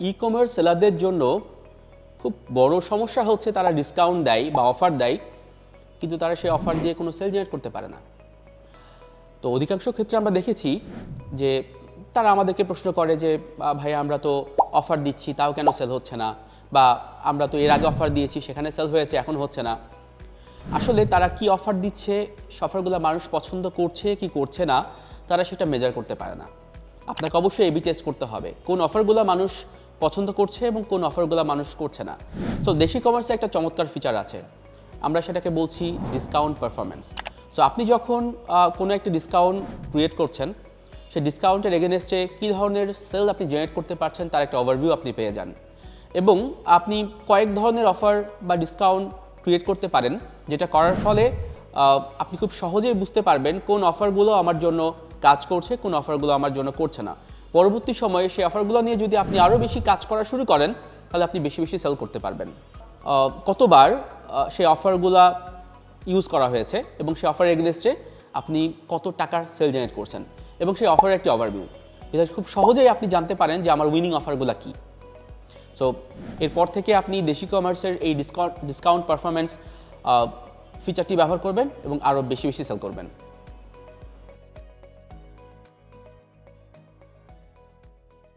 E commerce সেলারদের জন্য খুব বড় সমস্যা হচ্ছে তারা ডিসকাউন্ট দেয় বা অফার দেয় কিন্তু তারা সেই অফার দিয়ে কোনো সেল জেনারেট করতে পারে না। তো অধিকাংশ ক্ষেত্রে আমরা দেখেছি যে তারা আমাদেরকে প্রশ্ন করে যে "আ, ভাই আমরা তো অফার দিচ্ছি তাও কেন সেল হচ্ছে না? বা আমরা তো এর আগে অফার দিয়েছি সেখানে সেল হয়েছে এখন হচ্ছে না। আসলে তারা কি অফার দিচ্ছে অফারগুলো মানুষ পছন্দ করছে কি করছে না তারা সেটা মেজার করতে পারে না। আপনাকে অবশ্যই এবি টেস্ট করতে হবে। কোন অফারগুলো মানুষ পছন্দ করছে এবং কোন অফারগুলো মানুষ করছে না। সো দেশি কমার্সে একটা চমৎকার ফিচার আছে। আমরা সেটাকে বলছি ডিসকাউন্ট পারফরমেন্স সো আপনি যখন কোনো একটা ডিসকাউন্ট ক্রিয়েট করছেন, সেই ডিসকাউন্টের এগেনস্টে কী ধরনের সেল আপনি জেনারেট করতে পারছেন তার একটা ওভারভিউ আপনি পেয়ে যান। এবং আপনি কয়েক ধরনের অফার বা ডিসকাউন্ট ক্রিয়েট করতে পারেন, যেটা করার ফলে আপনি খুব সহজেই বুঝতে পারবেন কোন অফারগুলো আমার জন্য কাজ করছে, কোন অফারগুলো আমার জন্য করছে না। পরবর্তী সময়ে সেই অফারগুলো নিয়ে যদি আপনি আরও বেশি কাজ করা শুরু করেন, তাহলে আপনি বেশি বেশি সেল করতে পারবেন। কতবার সেই অফারগুলা ইউজ করা হয়েছে এবং সেই অফার এগেনস্টে আপনি কত টাকার সেল জেনারেট করছেন এবং সেই অফারের একটি ওভারভিউ এটা খুব সহজেই আপনি জানতে পারেন যে আমার উইনিং অফারগুলো কী। সো এরপর থেকে আপনি দেশি কমার্সের এই ডিসকাউন্ট ডিসকাউন্ট পারফরমেন্স ফিচারটি ব্যবহার করবেন এবং আরও বেশি বেশি সেল করবেন।